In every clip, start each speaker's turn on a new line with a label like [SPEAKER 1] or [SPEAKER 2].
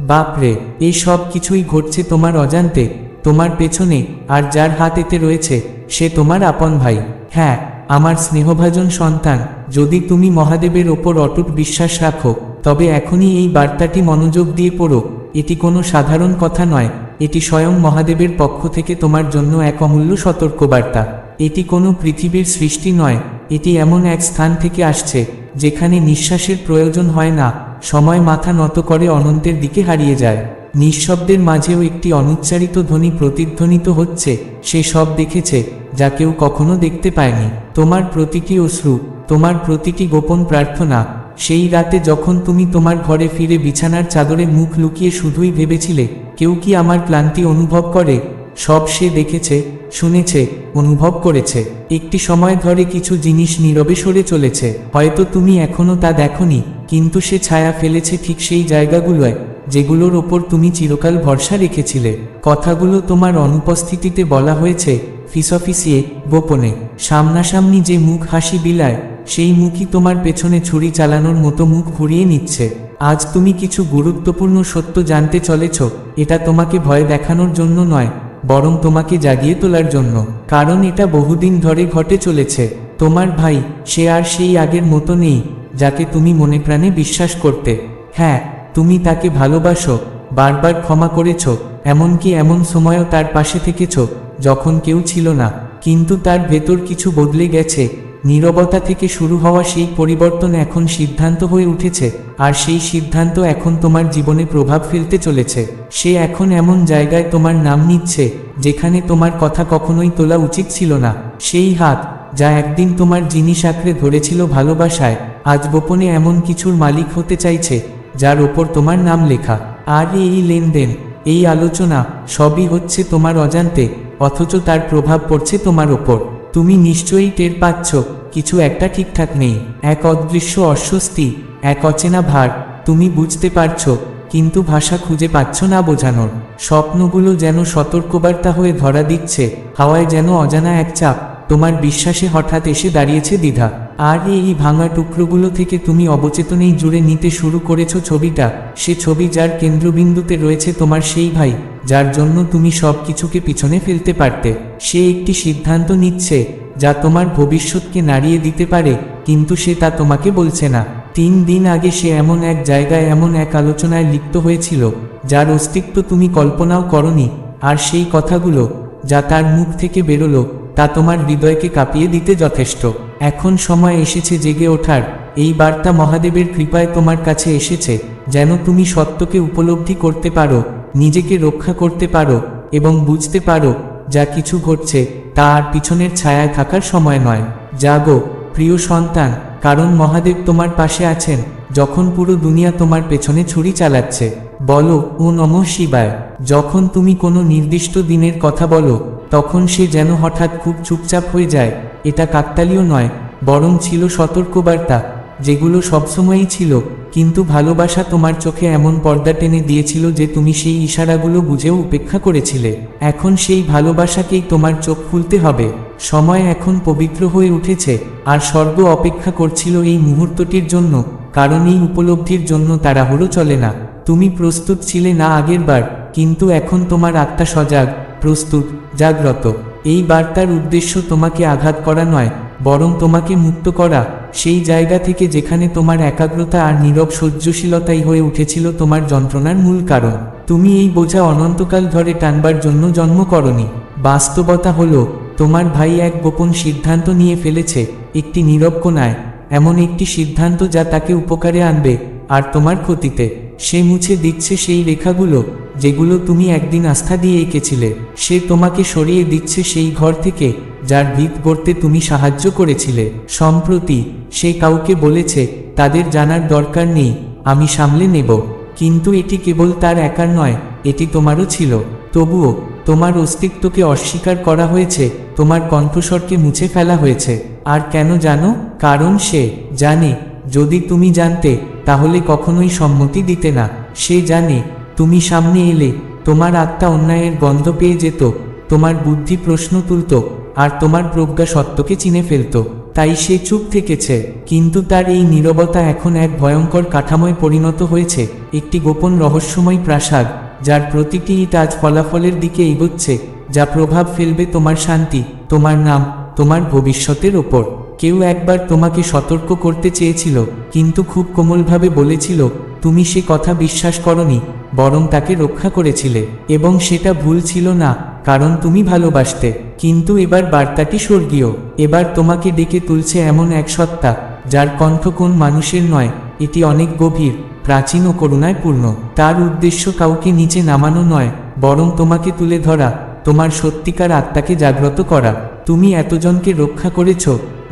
[SPEAKER 1] বাপরে, এই সব কিছুই ঘটছে তোমার অজান্তে, তোমার পেছনে, আর যার হাত এতে রয়েছে, সে তোমার আপন ভাই। হ্যাঁ আমার স্নেহভাজন সন্তান, যদি তুমি মহাদেবের ওপর অটুট বিশ্বাস রাখো, তবে এখনই এই বার্তাটি মনোযোগ দিয়ে পড়ো, এটি কোনো সাধারণ কথা নয়, এটি স্বয়ং মহাদেবের পক্ষ থেকে তোমার জন্য এক অমূল্য সতর্কবার্তা। এটি কোনো পৃথিবীর সৃষ্টি নয়, এটি এমন এক স্থান থেকে আসছে, যেখানে নিঃশ্বাসের প্রয়োজন হয় না। সময় মাথা নত করে অনন্তের দিকে হারিয়ে যায়। নিঃশব্দের মাঝেও একটি অনুচ্চারিত ধ্বনি প্রতিধ্বনিত হচ্ছে। সে সব দেখেছে, যা কেউ কখনো দেখতে পায়নি। তোমার প্রতিটি অশ্রু, তোমার প্রতিটি গোপন প্রার্থনা, সেই রাতে যখন তুমি তোমার ঘরে ফিরে বিছানার চাদরে মুখ লুকিয়ে শুধুই ভেবেছিলে, কেউ কি আমার ক্লান্তি অনুভব করে? সব সে দেখেছে, শুনেছে, অনুভব করেছে। একটি সময় ধরে কিছু জিনিস নীরবে সরে চলেছে। হয়তো তুমি এখনও তা দেখনি, কিন্তু সে ছায়া ফেলেছে ঠিক সেই জায়গাগুলোয়, যেগুলোর ওপর তুমি চিরকাল ভরসা রেখেছিলে। কথাগুলো তোমার অনুপস্থিতিতে বলা হয়েছে, ফিসফিসিয়ে, গোপনে। সামনাসামনি যে মুখ হাসি বিলায়, সেই মুখই তোমার পেছনে ছুরি চালানোর মতো মুখ ঘুরিয়ে নিচ্ছে। আজ তুমি কিছু গুরুত্বপূর্ণ সত্য জানতে চলেছ, এটা তোমাকে ভয় দেখানোর জন্য নয় বরং তোমাকে জাগিয়ে তোলার জন্য। কারণ এটা বহুদিন ধরে ঘটে চলেছে। তোমার ভাই, সে আর সেই আগের মতো নেই, যাকে তুমি মনে প্রাণে বিশ্বাস করতে। হ্যাঁ তুমি তাকে ভালোবাসো, বারবার ক্ষমা করেছ, এমনকি এমন সময়ও তার পাশে থেকেছ, যখন কেউ ছিল না। কিন্তু তার ভেতর কিছু বদলে গেছে। নীরবতা থেকে শুরু হওয়া সেই পরিবর্তন এখন সিদ্ধান্ত হয়ে উঠেছে, আর সেই সিদ্ধান্ত এখন তোমার জীবনে প্রভাব ফেলতে চলেছে। সে এখন এমন জায়গায় তোমার নাম নিচ্ছে, যেখানে তোমার কথা কখনোই তোলা উচিত ছিল না। সেই হাত, যা একদিন তোমার জিনিস আঁকড়ে ধরেছিল ভালোবাসায়, আজ গোপনে এমন কিছুর মালিক হতে চাইছে, যার ওপর তোমার নাম লেখা। আর এই লেনদেন, এই আলোচনা, সবই হচ্ছে তোমার অজান্তে, অথচ তার প্রভাব পড়ছে তোমার ওপর। তুমি নিশ্চয়ই টের পাচ্ছ, কিছু একটা ঠিকঠাক নেই। এক অদৃশ্য অস্বস্তি, এক অচেনা ভার, তুমি বুঝতে পারছ, কিন্তু ভাষা খুঁজে পাচ্ছ না বোঝানোর। স্বপ্নগুলো যেন সতর্কবার্তা হয়ে ধরা দিচ্ছে, হাওয়ায় যেন অজানা এক চাপ। তোমার বিশ্বাসে হঠাৎ এসে দাঁড়িয়েছে দ্বিধা। আর এই ভাঙা টুকরোগুলো থেকে তুমি অবচেতনেই জুড়ে নিতে শুরু করেছ ছবিটা। সে ছবি যার কেন্দ্রবিন্দুতে রয়েছে তোমার সেই ভাই, যার জন্য তুমি সব কিছুকে পিছনে ফেলতে পারতে। সে একটি সিদ্ধান্ত নিচ্ছে, যা তোমার ভবিষ্যৎকে নাড়িয়ে দিতে পারে, কিন্তু সে তা তোমাকে বলছে না। তিন দিন আগে সে এমন এক জায়গায় এমন এক আলোচনায় লিপ্ত হয়েছিল, যার অস্তিত্ব তুমি কল্পনাও করনি, আর সেই কথাগুলো, যা তার মুখ থেকে বেরোলো তা তোমার হৃদয়কে কাঁপিয়ে দিতে যথেষ্ট। এখন সময় এসেছে জেগে ওঠার। এই বার্তা মহাদেবের কৃপায় তোমার কাছে এসেছে, যেন তুমি সত্যকে উপলব্ধি করতে পারো, নিজেকে রক্ষা করতে পারো, এবং বুঝতে পারো, যা কিছু ঘটছে, তা আর পিছনের ছায়ায় থাকার সময় নয়। জাগো, প্রিয় সন্তান, কারণ মহাদেব তোমার পাশে আছেন, যখন পুরো দুনিয়া তোমার পেছনে ছুরি চালাচ্ছে। বলো, ও নম শিবায়। যখন তুমি কোনো নির্দিষ্ট দিনের কথা বলো, তখন সে যেন হঠাৎ খুব চুপচাপ হয়ে যায়। এটা কাকতালীয় নয়, বরং ছিল সতর্কবার্তা, যেগুলো সবসময়ই ছিল, কিন্তু ভালোবাসা তোমার চোখে এমন পর্দা টেনে দিয়েছিল যে তুমি সেই ইশারাগুলো বুঝেও উপেক্ষা করেছিলে। এখন সেই ভালোবাসাকেই তোমার চোখ খুলতে হবে। সময় এখন পবিত্র হয়ে উঠেছে, আর স্বর্গ অপেক্ষা করছিল এই মুহূর্তটির জন্য, কারণ এই উপলব্ধির জন্য তারা তাড়াহুড়ো চলে না। তুমি প্রস্তুত ছিলে না আগের বার, কিন্তু এখন তোমার আত্মা সজাগ, প্রস্তুত, জাগ্রত। এই বার্তার উদ্দেশ্য তোমাকে আঘাত করা নয়, বরং তোমাকে মুক্ত করা। সেই জায়গা থেকে যেখানে তোমার একাগ্রতা আর নীরব সহ্যশীলতাই হয়ে উঠেছিল তোমার যন্ত্রণার মূল কারণ। তুমি এই বোঝা অনন্তকাল ধরে টানবার জন্য জন্ম করনি। বাস্তবতা হলো, তোমার ভাই এক গোপন সিদ্ধান্ত নিয়ে ফেলেছে, একটি নীরব কোনায় এমন একটি সিদ্ধান্ত যা তাকে উপকারে আনবে, আর তোমার ক্ষতিতে। সে মুছে দিচ্ছে সেই রেখাগুলো, যেগুলো তুমি একদিন আস্থা দিয়ে এঁকেছিলে। সে তোমাকে সরিয়ে দিচ্ছে সেই ঘর থেকে, যার ভিত গড়তে তুমি সাহায্য করেছিলে। সম্প্রতি, সে কাউকে বলেছে, তাদের জানার দরকার নেই, আমি সামলে নেব। কিন্তু এটি কেবল তার একার নয়, এটি তোমারও ছিল। তবুও, তোমার অস্তিত্বকে অস্বীকার করা হয়েছে, তোমার কণ্ঠস্বরকে মুছে ফেলা হয়েছে। আর কেন জানো? কারণ সে জানে, যদি তুমি জানতে তাহলে কখনোই সম্মতি দিতে না। সে জানে, তুমি সামনে এলে, তোমার আত্মা অন্যায়ের গন্ধ পেয়ে যেত, তোমার বুদ্ধি প্রশ্ন তুলত, আর তোমার প্রজ্ঞা সত্যকে চিনে ফেলত। তাই সে চুপ থেকেছে, কিন্তু তার এই নীরবতা এখন এক ভয়ঙ্কর কাঠামোয় পরিণত হয়েছে, একটি গোপন রহস্যময় প্রাসাদ, যার প্রতিটি আজ ফলাফলের দিকে এগোচ্ছে, যা প্রভাব ফেলবে তোমার শান্তি, তোমার নাম, তোমার ভবিষ্যতের ওপর। কেউ একবার তোমাকে সতর্ক করতে চেয়েছিল, কিন্তু খুব কোমলভাবে বলেছিল, তুমি সে কথা বিশ্বাস করনি, বরং তাকে রক্ষা করেছিলে, এবং সেটা ভুল ছিল না, কারণ তুমি ভালোবাসতে, কিন্তু এবার বার্তাটি স্বর্গীয়, এবার তোমাকে ডেকে তুলছে এমন এক সত্তা, যার কণ্ঠ কোন মানুষের নয়, এটি অনেক গভীর, প্রাচীন ও করুণায় পূর্ণ, তার উদ্দেশ্য কাউকে নিচে নামানো নয়, বরং তোমাকে তুলে ধরা, তোমার সত্যিকার আত্মাকে জাগ্রত করা, তুমি এতজনকে রক্ষা করেছ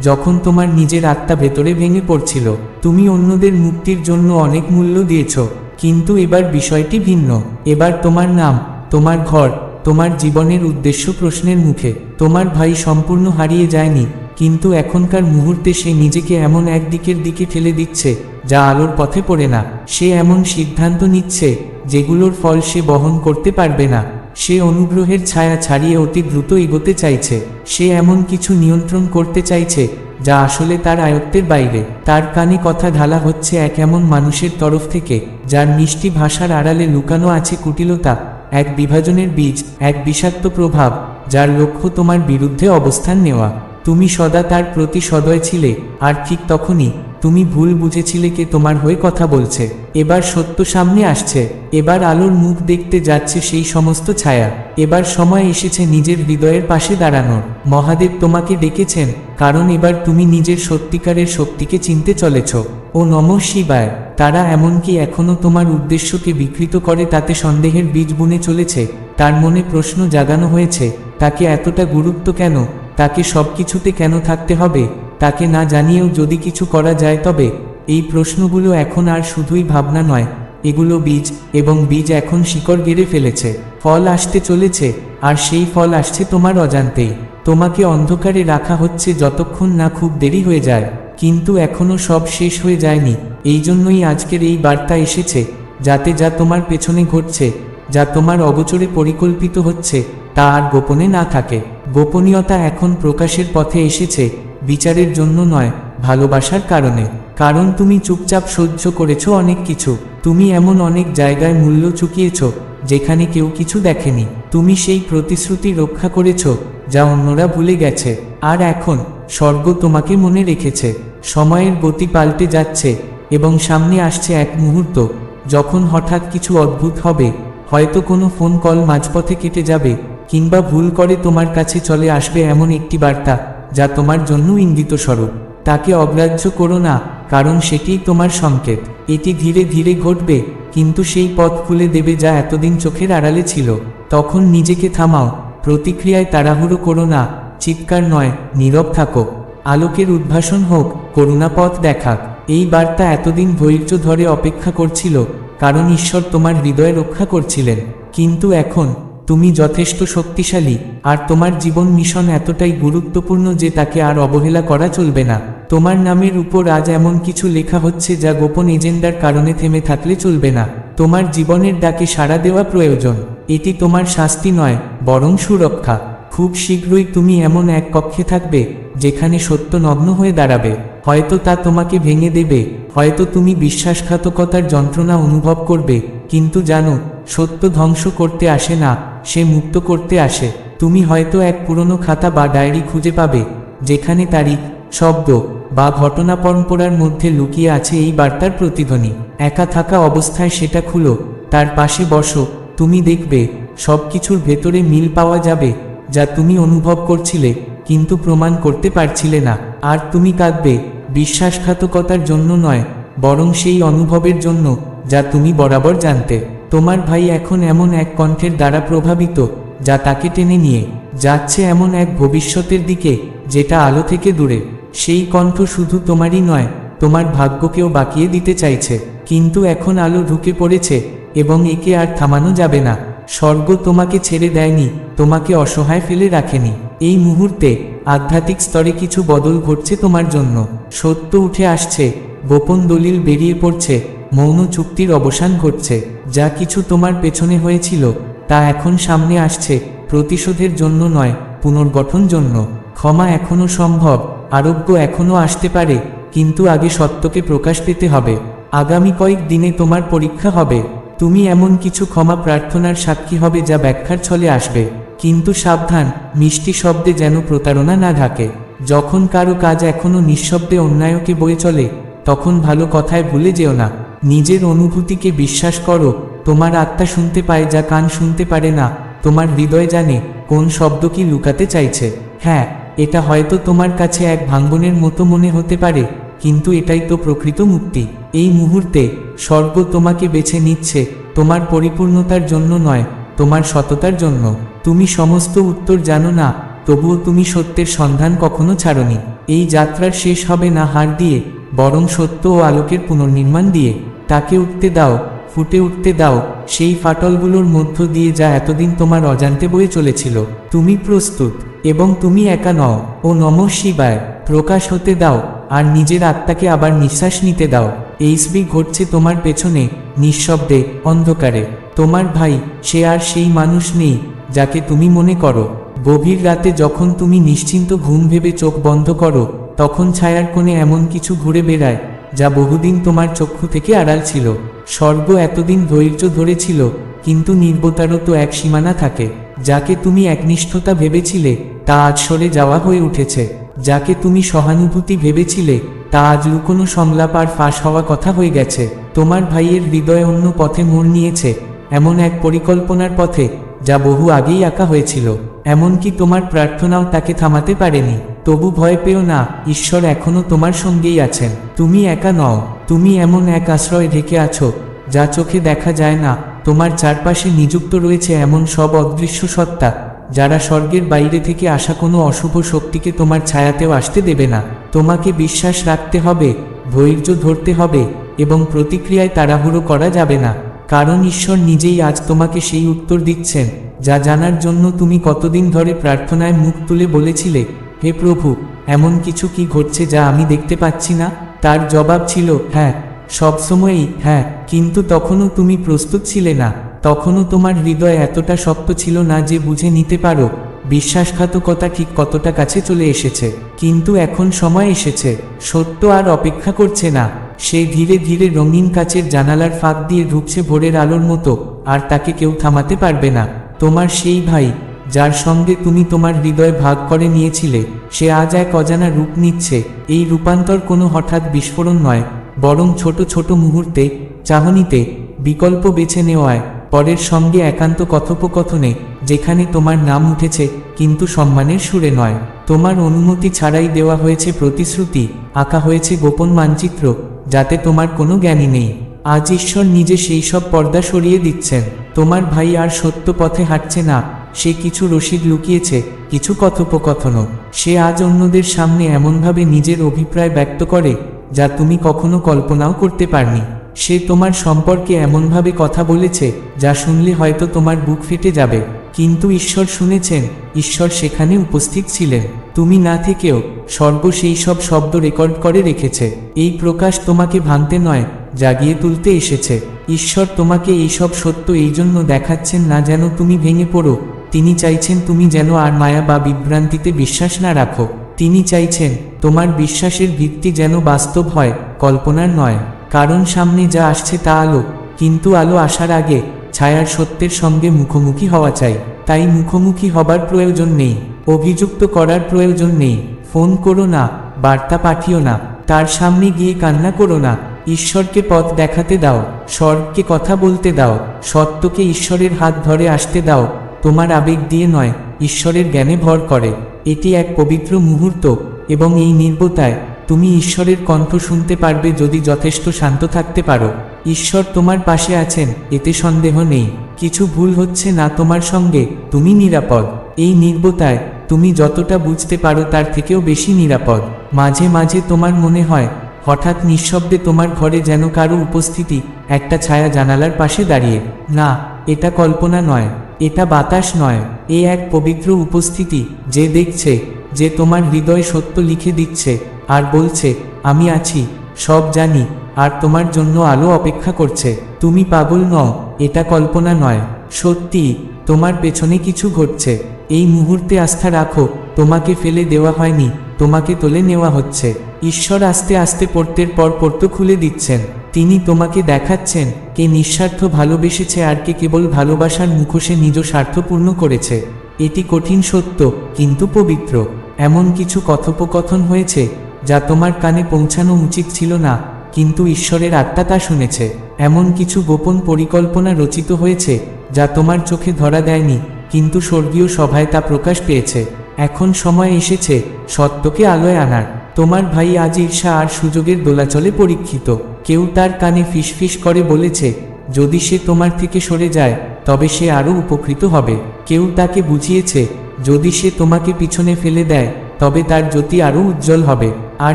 [SPEAKER 1] যখন তোমার নিজের আত্মা ভেতরে ভেঙে পড়ছিল, তুমি অন্যদের মুক্তির জন্য অনেক মূল্য দিয়েছ, কিন্তু এবার বিষয়টি ভিন্ন। এবার তোমার নাম, তোমার ঘর, তোমার জীবনের উদ্দেশ্য প্রশ্নের মুখে। তোমার ভাই সম্পূর্ণ হারিয়ে যায়নি, কিন্তু এখনকার মুহূর্তে সে নিজেকে এমন এক দিকের দিকে ঠেলে দিচ্ছে, যা আলোর পথে পড়ে না। সে এমন সিদ্ধান্ত নিচ্ছে, যেগুলোর ফল সে বহন করতে পারবে না। সে অনুগ্রহের ছায়া ছাড়িয়ে অতি দ্রুত এগোতে চাইছে। সে এমন কিছু নিয়ন্ত্রণ করতে চাইছে, যা আসলে তার আয়ত্তের বাইরে। তার কানে কথা ঢালা হচ্ছে এক এমন মানুষের তরফ থেকে, যার মিষ্টি ভাষার আড়ালে লুকানো আছে কুটিলতা, এক বিভাজনের বীজ, এক বিষাক্ত প্রভাব, যার লক্ষ্য তোমার বিরুদ্ধে অবস্থান নেওয়া। তুমি সদা তার প্রতি সদয় ছিলে, আর ঠিক তখনই তুমি ভুল বুঝেছিলে কে তোমার হয়ে কথা বলছে। এবার সত্য সামনে আসছে, এবার আলোর মুখ দেখতে যাচ্ছে সেই সমস্ত ছায়া। এবার সময় এসেছে নিজের হৃদয়ের পাশে দাঁড়ানোর। মহাদেব তোমাকে ডেকেছেন, কারণ এবার তুমি নিজের সত্যিকারের শক্তিকে চিনতে চলেছ। ও নম শিবায়, তারা এমনকি এখনও তোমার উদ্দেশ্যকে বিকৃত করে তাতে সন্দেহের বীজ বুনে চলেছে। তার মনে প্রশ্ন জাগানো হয়েছে, তাকে এতটা গুরুত্ব কেন? তাকে সব কিছুতে কেন থাকতে হবে, তাকে না জানিয়েও যদি কিছু করা যায় তবে, এই প্রশ্নগুলো এখন আর শুধুই ভাবনা নয়, এগুলো বীজ এবং বীজ এখন শিকড় গেড়ে ফেলেছে, ফল আসতে চলেছে, আর সেই ফল আসছে তোমার অজান্তেই, তোমাকে অন্ধকারে রাখা হচ্ছে যতক্ষণ না খুব দেরি হয়ে যায়, কিন্তু এখনও সব শেষ হয়ে যায়নি, এই জন্যই আজকের এই বার্তা এসেছে, যাতে যা তোমার পেছনে ঘটছে, যা তোমার অগোচরে পরিকল্পিত হচ্ছে, তা আর গোপনে না থাকে। গোপনীয়তা এখন প্রকাশের পথে এসেছে, বিচারের জন্য নয়, ভালোবাসার কারণে। কারণ তুমি চুপচাপ সহ্য করেছ অনেক কিছু। তুমি এমন অনেক জায়গায় মূল্য চুকিয়েছ, যেখানে কেউ কিছু দেখেনি। তুমি সেই প্রতিশ্রুতি রক্ষা করেছ, যা অন্যরা ভুলে গেছে। আর এখন, স্বর্গ তোমাকে মনে রেখেছে। সময়ের গতি পাল্টে যাচ্ছে, এবং সামনে আসছে এক মুহূর্ত। যখন হঠাৎ কিছু অদ্ভুত হবে, হয়তো কোনো ফোন কল মাঝপথে কেটে যাবে। কিংবা ভুল করে তোমার কাছে চলে আসবে এমন একটি বার্তা, যা তোমার জন্য ইঙ্গিত স্বরূপ তাকে অগ্রাহ্য করো না, কারণ সেটিই তোমার সংকেত। এটি ধীরে ধীরে ঘটবে, কিন্তু সেই পথ খুলে দেবে যা এতদিন চোখের আড়ালে ছিল। তখন নিজেকে থামাও, প্রতিক্রিয়ায় তাড়াহুড়ো করো না, চিৎকার নয়, নীরব থাকো। আলোকের উদ্ভাসন হোক, করুণা পথ দেখাক। এই বার্তা এতদিন ধৈর্য ধরে অপেক্ষা করছিল, কারণ ঈশ্বর তোমার হৃদয় রক্ষা করছিলেন। কিন্তু এখন তুমি যথেষ্ট শক্তিশালী, আর তোমার জীবন মিশন এতটাই গুরুত্বপূর্ণ যে তাকে আর অবহেলা করা চলবে না। তোমার নামের উপর আজ এমন কিছু লেখা হচ্ছে যা গোপন এজেন্ডার কারণে থেমে থাকলে চলবে না। তোমার জীবনের ডাকে সাড়া দেওয়া প্রয়োজন। এটি তোমার শাস্তি নয়, বরং সুরক্ষা। খুব শীঘ্রই তুমি এমন এক কক্ষে থাকবে, যেখানে সত্য নগ্ন হয়ে দাঁড়াবে। হয়তো তা তোমাকে ভেঙে দেবে, হয়তো তুমি বিশ্বাসঘাতকতার যন্ত্রণা অনুভব করবে, কিন্তু জানো, সত্য ধ্বংস করতে আসে না। সে মুক্ত করতে আসে। তুমি হয়তো এক পুরনো খাতা বা ডায়েরি খুঁজে পাবে, যেখানে তারিখ শব্দ বা ঘটনা পরম্পরার মধ্যে লুকিয়ে আছে এই বার্তার প্রতিধ্বনি। একা থাকা অবস্থায় সেটা খুলো, তার পাশে বসো, তুমি দেখবে সব কিছুর ভেতরে মিল পাওয়া যাবে, যা তুমি অনুভব করছিলে, কিন্তু প্রমাণ করতে পারছিলে না। আর তুমি কাঁদবে, বিশ্বাসঘাতকতার জন্য নয়, বরং সেই অনুভবের জন্য, যা তুমি বরাবর জানতে। তোমার ভাই এখন এমন এক কণ্ঠের দ্বারা প্রভাবিত, যা তাকে টেনে নিয়ে যাচ্ছে এমন এক ভবিষ্যতের দিকে, যেটা আলো থেকে দূরে। সেই কণ্ঠ শুধু তোমারই নয়, তোমার ভাগ্যকেও বাকিয়ে দিতে চাইছে। কিন্তু এখন আলো ঢুকে পড়েছে, এবং একে আর থামানো যাবে না। স্বর্গ তোমাকে ছেড়ে দেয়নি, তোমাকে অসহায় ফেলে রাখেনি। এই মুহূর্তে আধ্যাত্মিক স্তরে কিছু বদল ঘটছে তোমার জন্য। সত্য উঠে আসছে, গোপন দলিল বেরিয়ে পড়ছে, মৌন চুক্তির অবসান ঘটছে। যা কিছু তোমার পেছনে হয়েছিল, তা এখন সামনে আসছে, প্রতিশোধের জন্য নয়, পুনর্গঠন জন্য। ক্ষমা এখনও সম্ভব, আরোগ্য এখনও আসতে পারে, কিন্তু আগে সত্যকে প্রকাশ পেতে হবে। আগামী কয়েক দিনে তোমার পরীক্ষা হবে। তুমি এমন কিছু ক্ষমা প্রার্থনার সাক্ষী হবে যা ব্যাখ্যার ছলে আসবে। কিন্তু সাবধান, মিষ্টি শব্দে যেন প্রতারণা না ঢাকে। যখন কারও কাজ এখনও নিঃশব্দে অন্যায়কে বয়ে চলে, তখন ভালো কথায় ভুলে যেও না। নিজের অনুভূতিকে বিশ্বাস করো। তোমার আত্মা শুনতে পায় যা কান শুনতে পারে না। তোমার হৃদয় জানে কোন শব্দ কি লুকাতে চাইছে। হ্যাঁ এটা হয়তো তোমার কাছে এক ভাঙ্গনের মতো মনে হতে পারে, কিন্তু এটাই তো প্রকৃত মুক্তি। এই মুহূর্তে স্বর্গ তোমাকে বেছে নিচ্ছে, তোমার পরিপূর্ণতার জন্য নয়, তোমার সততার জন্য। তুমি সমস্ত উত্তর জানো না, তবুও তুমি সত্যের সন্ধান কখনো ছাড়নি। এই যাত্রার শেষ হবে না হার দিয়ে বরং সত্য ও আলোকের পুনর্নির্মাণ দিয়ে তাকে উঠতে দাও, ফুটে উঠতে দাও, সেই ফাটলগুলোর মধ্য দিয়ে যা এতদিন তোমার অজান্তে বয়ে চলেছিল। তুমি প্রস্তুত এবং তুমি একা নও। ও নম শিবায়, প্রকাশ হতে দাও আর নিজের আত্মাকে আবার নিঃশ্বাস নিতে দাও। এইসবি ঘটছে তোমার পেছনে, নিঃশব্দে, অন্ধকারে। তোমার ভাই, সে আর সেই মানুষ নেই, যাকে তুমি মনে করো। গভীর রাতে যখন তুমি নিশ্চিন্ত ঘুম ভেবে চোখ বন্ধ করো তখন ছায়ার কোণে এমন কিছু ঘুরে বেড়ায়, যা বহুদিন তোমার চক্ষু থেকে আড়াল ছিল। স্বর্গ এতদিন ধৈর্য ধরেছিল, কিন্তু নির্বতারও তো এক সীমানা থাকে, যাকে তুমি একনিষ্ঠতা ভেবেছিলে, তা আজ সরে যাওয়া হয়ে উঠেছে। যাকে তুমি সহানুভূতি ভেবেছিলে, তা আজ লুকোনো সংলাপ আর ফাঁস হওয়া কথা হয়ে গেছে। তোমার ভাইয়ের হৃদয় অন্য পথে মোড় নিয়েছে, এমন এক পরিকল্পনার পথে, যা বহু আগেই আঁকা হয়েছিল। এমনকি তোমার প্রার্থনাও তাকে থামাতে পারেনি। তবু ভয় পেও না, ঈশ্বর এখনও তোমার সঙ্গেই আছেন। তুমি একা নও, তুমি এমন এক আশ্রয় ঢেকে আছো, যা চোখে দেখা যায় না। তোমার চারপাশে নিযুক্ত রয়েছে এমন সব অদৃশ্য সত্তা, যারা স্বর্গের বাইরে থেকে আসা কোনো অশুভ শক্তিকে তোমার ছায়াতেও আসতে দেবে না। তোমাকে বিশ্বাস রাখতে হবে, ধৈর্য ধরতে হবে, এবং প্রতিক্রিয়ায় তাড়াহুড়ো করা যাবে না। কারণ ঈশ্বর নিজেই আজ তোমাকে সেই উত্তর দিচ্ছেন, যা জানার জন্য তুমি কতদিন ধরে প্রার্থনায় মুখ তুলে বলেছিলে হে প্রভু, এমন কিছু কি ঘটছে যা আমি দেখতে পাচ্ছি না? তার জবাব ছিল হ্যাঁ সবসময়ই হ্যাঁ কিন্তু তখনও তুমি প্রস্তুত ছিলে না। তখনও তোমার হৃদয় এতটা শক্ত ছিল না যে বুঝে নিতে পারো। বিশ্বাসঘাতকতা ঠিক কতটা কাছে চলে এসেছে। কিন্তু এখন সময় এসেছে। সত্য আর অপেক্ষা করছে না। সে ধীরে ধীরে রঙিন কাচের জানালার ফাঁক দিয়ে ঢুকছে ভোরের আলোর মতো, আর তাকে কেউ থামাতে পারবে না। তোমার সেই ভাই যার সঙ্গে তুমি তোমার হৃদয় ভাগ করে নিয়েছিলে, সে আজ এক অজানা রূপ নিচ্ছে। এই রূপান্তর কোনো হঠাৎ বিস্ফোরণ নয়, বরং ছোট ছোট মুহূর্তে, চাহনিতে, বিকল্প বেছে নেওয়ায়, পরের সঙ্গে একান্ত কথোপকথনে, যেখানে তোমার নাম উঠেছে, কিন্তু সম্মানের সুরে নয়। তোমার অনুমতি ছাড়াই দেওয়া হয়েছে প্রতিশ্রুতি, আঁকা হয়েছে গোপন মানচিত্র, যাতে তোমার কোনো জ্ঞানী নেই। আজ ঈশ্বর নিজে সেই সব পর্দা সরিয়ে দিচ্ছেন। তোমার ভাই আর সত্য পথে হাঁটছে না সে কিছু রসিদ লুকিয়েছে, কিছু কথোপকথনও। সে আজ অন্যদের সামনে এমনভাবে নিজের অভিপ্রায় ব্যক্ত করে, যা তুমি কখনো কল্পনাও করতে পারনি। সে তোমার সম্পর্কে এমনভাবে কথা বলেছে, যা শুনলে হয়তো তোমার বুক ফেটে যাবে। কিন্তু ঈশ্বর শুনেছেন, ঈশ্বর সেখানে উপস্থিত ছিলেন। তুমি না থেকেও, সর্ব সেই সব শব্দ রেকর্ড করে রেখেছে। এই প্রকাশ তোমাকে ভাঙতে নয়, জাগিয়ে তুলতে এসেছে। ঈশ্বর তোমাকে এই সব সত্য এই জন্য দেখাচ্ছেন না যেন তুমি ভেঙে পড়ো তিনি চাইছেন তুমি যেন আর মায়া বা বিভ্রান্তিতে বিশ্বাস না রাখো। তিনি চাইছেন তোমার বিশ্বাসের ভিত্তি যেন বাস্তব হয়, কল্পনার নয়। কারণ সামনে যা আসছে তা আলো। কিন্তু আলো আসার আগে ছায়ার সত্যের সঙ্গে মুখোমুখি হওয়া চাই। তাই মুখোমুখি হবার প্রয়োজন নেই, অভিযুক্ত করার প্রয়োজন নেই। ফোন করো না, বার্তা পাঠিও না। তার সামনে গিয়ে কান্না করো না। ঈশ্বরকে পথ দেখাতে দাও, স্বর্গকে কথা বলতে দাও, সত্যকে ঈশ্বরের হাত ধরে আসতে দাও। তোমার আবেগ দিয়ে নয়, ঈশ্বরের জ্ঞানে ভর করে। এটি এক পবিত্র মুহূর্ত এবং এই নির্বতায় তুমি ঈশ্বরের কণ্ঠ শুনতে পারবে যদি যথেষ্ট শান্ত থাকতে পারো। ঈশ্বর তোমার পাশে আছেন, এতে সন্দেহ নেই। কিছু ভুল হচ্ছে না তোমার সঙ্গে, তুমি নিরাপদ। এই নির্বতায় তুমি যতটা বুঝতে পারো তার থেকেও বেশি নিরাপদ। মাঝে মাঝে তোমার মনে হয়, হঠাৎ নিঃশব্দে তোমার ঘরে যেন কারও উপস্থিতি, একটা ছায়া জানালার পাশে দাঁড়িয়ে। না, এটা কল্পনা নয়। এটা বাতাস নয়, এ এক পবিত্র উপস্থিতি, যে দেখছে, যে তোমার হৃদয় সত্য লিখে দিচ্ছে, আর বলছে, আমি আছি, সব জানি, আর তোমার জন্য আলো অপেক্ষা করছে, তুমি পাগল নও, এটা কল্পনা নয়, সত্যি, তোমার পেছনে কিছু ঘটছে, এই মুহূর্তে আস্থা রাখো, তোমাকে ফেলে দেওয়া হয়নি, তোমাকে তোলে নেওয়া হচ্ছে। ঈশ্বর আস্তে আস্তে পড়তের পর পড়তো খুলে দিচ্ছেন। তিনি তোমাকে দেখাচ্ছেন, কে নিঃস্বার্থ ভালোবেসেছে আর কে কেবল ভালোবাসার মুখোশে নিজ স্বার্থপূর্ণ করেছে। এটি কঠিন সত্য, কিন্তু পবিত্র। এমন কিছু কথোপকথন হয়েছে, যা তোমার কানে পৌঁছানো উচিত ছিল না, কিন্তু ঈশ্বরের আত্মা তা শুনেছে। এমন কিছু গোপন পরিকল্পনা রচিত হয়েছে, যা তোমার চোখে ধরা দেয়নি, কিন্তু স্বর্গীয় সভায় তা প্রকাশ পেয়েছে। এখন সময় এসেছে সত্যকে আলোয় আনার। তোমার ভাই আজ ঈর্ষা আর সুযোগের দোলাচলে পরীক্ষিত। কেউ তার কানে ফিসফিস করে বলেছে, যদি সে তোমার থেকে সরে যায়, তবে সে আরও উপকৃত হবে। কেউ তাকে বুঝিয়েছে, যদি সে তোমাকে পিছনে ফেলে দেয়, তবে তার জ্যোতি আরও উজ্জ্বল হবে। আর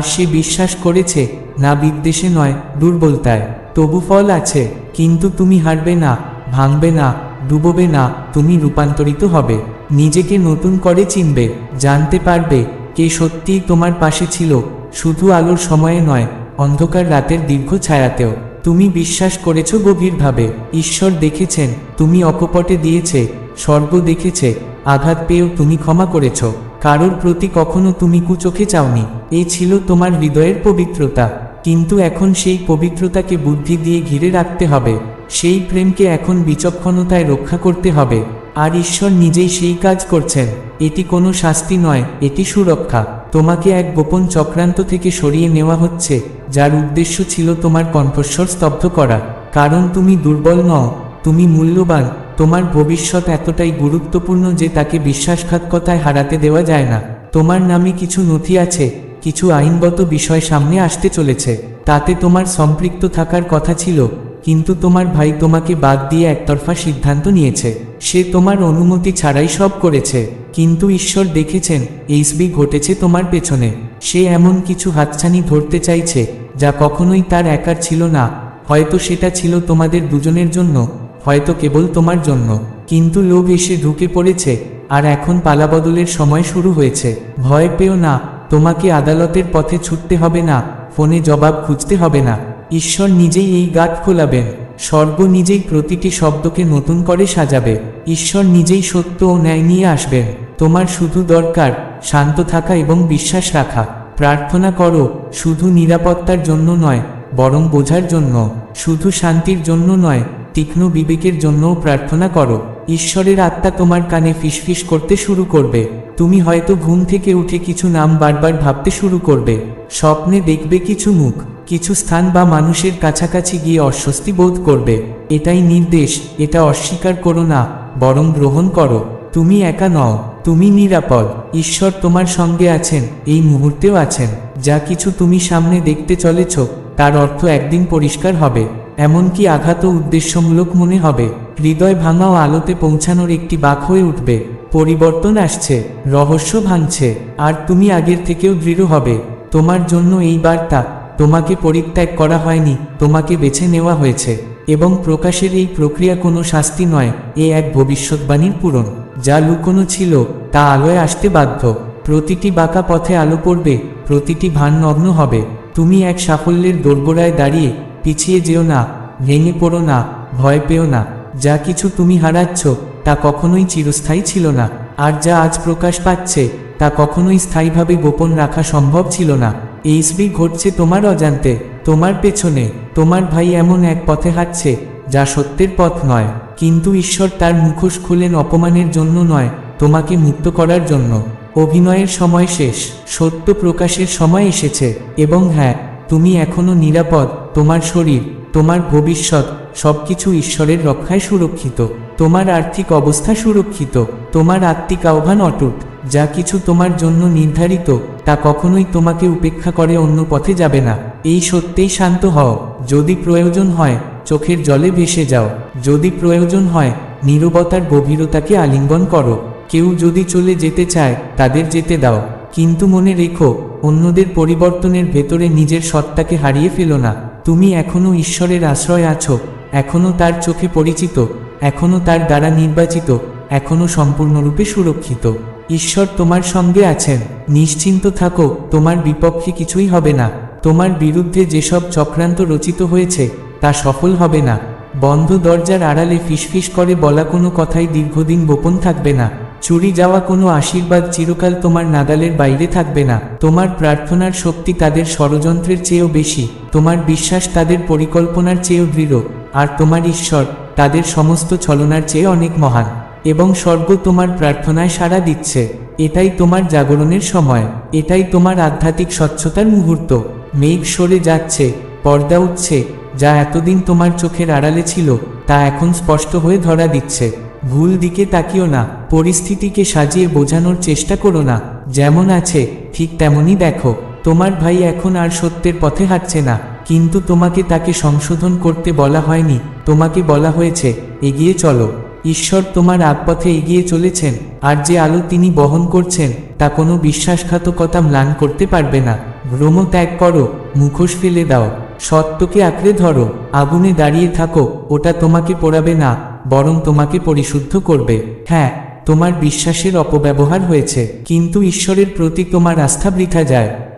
[SPEAKER 1] সে বিশ্বাস করেছে, না বিদ্বেষে নয়, দুর্বলতায়। তবু ফল আছে, কিন্তু তুমি হারবে না, ভাঙবে না, ডুবোবে না, তুমি রূপান্তরিত হবে। নিজেকে নতুন করে চিনবে, জানতে পারবে কে সত্যিই তোমার পাশে ছিল, শুধু আলোর সময়ে নয়, অন্ধকার রাতের দীর্ঘ ছায়াতেও। তুমি বিশ্বাস করেছ গভীরভাবে, ঈশ্বর দেখেছেন, তুমি অকপটে দিয়েছে, স্বর্গ দেখেছে, আঘাত পেয়েও তুমি ক্ষমা করেছ, কারোর প্রতি কখনো তুমি কুচোখে চাওনি, এ ছিল তোমার হৃদয়ের পবিত্রতা, কিন্তু এখন সেই পবিত্রতাকে বুদ্ধি দিয়ে ঘিরে রাখতে হবে। সেই প্রেমকে এখন বিচক্ষণতায় রক্ষা করতে হবে। আর ঈশ্বর নিজেই সেই কাজ করছেন। এটি কোনো শাস্তি নয়, এটি সুরক্ষা। তোমাকে এক গোপন চক্রান্ত থেকে সরিয়ে নেওয়া হচ্ছে, যার উদ্দেশ্য ছিল তোমার কণ্ঠস্বর স্তব্ধ করা। কারণ তুমি দুর্বল নও, তুমি মূল্যবান, তোমার ভবিষ্যৎ এতটাই গুরুত্বপূর্ণ যে তাকে বিশ্বাসঘাতকতায় হারাতে দেওয়া যায় না। তোমার নামে কিছু নথি আছে, কিছু আইনগত বিষয় সামনে আসতে চলেছে। তাতে তোমার সম্পৃক্ত থাকার কথা ছিল কিন্তু তোমার ভাই তোমাকে বাদ দিয়ে একতরফা সিদ্ধান্ত নিয়েছে। সে তোমার অনুমতি ছাড়াই সব করেছে। কিন্তু ঈশ্বর দেখেছেন এইসবি ঘটেছে তোমার পেছনে। সে এমন কিছু হাতছানি ধরতে চাইছে, যা কখনোই তার একার ছিল না। হয়তো সেটা ছিল তোমাদের দুজনের জন্য, হয়তো কেবল তোমার জন্য। কিন্তু লোভ এসে ঢুকে পড়েছে, আর এখন পালাবদলের সময় শুরু হয়েছে। ভয় পেও না, তোমাকে আদালতের পথে ছুটতে হবে না, ফোনে জবাব খুঁজতে হবে না। ঈশ্বর নিজেই এই গাঁট খোলাবেন স্বর্গ নিজেই প্রতিটি শব্দকে নতুন করে সাজাবে। ঈশ্বর নিজেই সত্য ও ন্যায় নিয়ে আসবেন। তোমার শুধু দরকার শান্ত থাকা এবং বিশ্বাস রাখা। প্রার্থনা করো, শুধু নিরাপত্তার জন্য নয়, বরং বোঝার জন্য। শুধু শান্তির জন্য নয়, তীক্ষ্ণ বিবেকের জন্যও প্রার্থনা করো। ঈশ্বরের আত্মা তোমার কানে ফিসফিস করতে শুরু করবে। তুমি হয়তো ঘুম থেকে উঠে কিছু নাম বারবার ভাবতে শুরু করবে। স্বপ্নে দেখবে কিছু মুখ, কিছু স্থান বা মানুষের কাছাকাছি গিয়ে অস্বস্তি বোধ করবে। এটাই নির্দেশ, এটা অস্বীকার করো না, বরং গ্রহণ করো। তুমি একা নও, তুমি নিরাপদ, ঈশ্বর তোমার সঙ্গে আছেন, এই মুহূর্তেও আছেন। যা কিছু তুমি সামনে দেখতে চলেছ, তার অর্থ একদিন পরিষ্কার হবে। এমনকি আঘাত উদ্দেশ্যমূলক মনে হবে। হৃদয় ভাঙা ও আলোতে পৌঁছানোর একটি বাক হয়ে উঠবে। পরিবর্তন আসছে, রহস্য ভাঙছে, আর তুমি আগের থেকেও দৃঢ় হবে। তোমার জন্য এই বার্তা, তোমাকে পরিত্যাগ করা হয়নি, তোমাকে বেছে নেওয়া হয়েছে, এবং প্রকাশের এই প্রক্রিয়া কোনো শাস্তি নয়, এ এক ভবিষ্যৎবাণীর পূরণ। যা লুকোনো ছিল, তা আলোয় আসতে বাধ্য। প্রতিটি বাঁকা পথে আলো পড়বে, প্রতিটি ভান নগ্ন হবে। তুমি এক সাফল্যের দোরগোড়ায় দাঁড়িয়ে, পিছিয়ে যেও না, ভেঙে পড়ো না, ভয় পেও না। যা কিছু তুমি হারাচ্ছ তা কখনোই চিরস্থায়ী ছিল না। আর যা আজ প্রকাশ পাচ্ছে, তা কখনোই স্থায়ীভাবে গোপন রাখা সম্ভব ছিল না। এই এইসবি ঘটছে তোমার অজান্তে, তোমার পেছনে। তোমার ভাই এমন এক পথে হাঁটছে, যা সত্যের পথ নয়। কিন্তু ঈশ্বর তার মুখোশ খুলেন অপমানের জন্য নয়, তোমাকে মুক্ত করার জন্য। অভিনয়ের সময় শেষ, সত্য প্রকাশের সময় এসেছে। এবং হ্যাঁ তুমি এখনও নিরাপদ, তোমার শরীর, তোমার ভবিষ্যৎ, সবকিছু ঈশ্বরের রক্ষায় সুরক্ষিত। তোমার আর্থিক অবস্থা সুরক্ষিত, তোমার আত্মিক আহ্বান অটুট, যা কিছু তোমার জন্য নির্ধারিত, তা কখনোই তোমাকে উপেক্ষা করে অন্য পথে যাবে না। এই সত্যেই শান্ত হও, যদি প্রয়োজন হয়, চোখের জলে ভেসে যাও, যদি প্রয়োজন হয়, নীরবতার গভীরতাকে আলিঙ্গন করো। কেউ যদি চলে যেতে চায়, তাদের যেতে দাও, কিন্তু মনে রেখো, অন্যদের পরিবর্তনের ভেতরে নিজের সত্তাকে হারিয়ে ফেলো না। তুমি এখনও ঈশ্বরের আশ্রয় আছো এখনও তার চোখে পরিচিত এখনও তার দ্বারা নির্বাচিত, এখনও সম্পূর্ণরূপে সুরক্ষিত। ঈশ্বর তোমার সঙ্গে আছেন। নিশ্চিন্ত থাকো, তোমার বিপক্ষে কিছুই হবে না। তোমার বিরুদ্ধে যেসব চক্রান্ত রচিত হয়েছে, তা সফল হবে না। বন্ধ দরজার আড়ালে ফিসফিস করে বলা কোনো কথাই দীর্ঘদিন গোপন থাকবে না। চুরি যাওয়া কোনো আশীর্বাদ চিরকাল তোমার নাগালের বাইরে থাকবে না। তোমার প্রার্থনার শক্তি তাদের ষড়যন্ত্রের চেয়েও বেশি, তোমার বিশ্বাস তাদের পরিকল্পনার চেয়েও দৃঢ়, আর তোমার ঈশ্বর তাদের সমস্ত ছলনার চেয়ে অনেক মহান। এবং স্বর্গ তোমার প্রার্থনায় সাড়া দিচ্ছে। এটাই তোমার জাগরণের সময়, এটাই তোমার আধ্যাত্মিক স্বচ্ছতার মুহূর্ত। মেঘ সরে যাচ্ছে, পর্দা উঠছে, যা এতদিন তোমার চোখের আড়ালে ছিল, তা এখন স্পষ্ট হয়ে ধরা দিচ্ছে। ভুল দিকে তাকিও না। পরিস্থিতিকে সাজিয়ে বোঝানোর চেষ্টা করো না। যেমন আছে, ঠিক তেমনই দেখো। তোমার ভাই এখন আর সত্যের পথে হাঁটছে না। কিন্তু তোমাকে তাকে সংশোধন করতে বলা হয়নি। তোমাকে বলা হয়েছে, এগিয়ে চলো। ঈশ্বর তোমার আগপথে এগিয়ে চলেছেন। আর যে আলো তিনি বহন করছেন, তা কোনো বিশ্বাসঘাতকতা ম্লান করতে পারবে না। ভ্রম ত্যাগ করো, মুখোশ ফেলে দাও। সত্যকে আঁকড়ে ধরো, আগুনে দাঁড়িয়ে থাকো, ওটা তোমাকে পোড়াবে না, বরং তোমাকে পরিশুদ্ধ করবে। হ্যাঁ তোমার বিশ্বাসের অপব্যবহার হয়েছে কিন্তু ঈশ্বরের প্রতি তোমার আস্থা বৃথা যায়।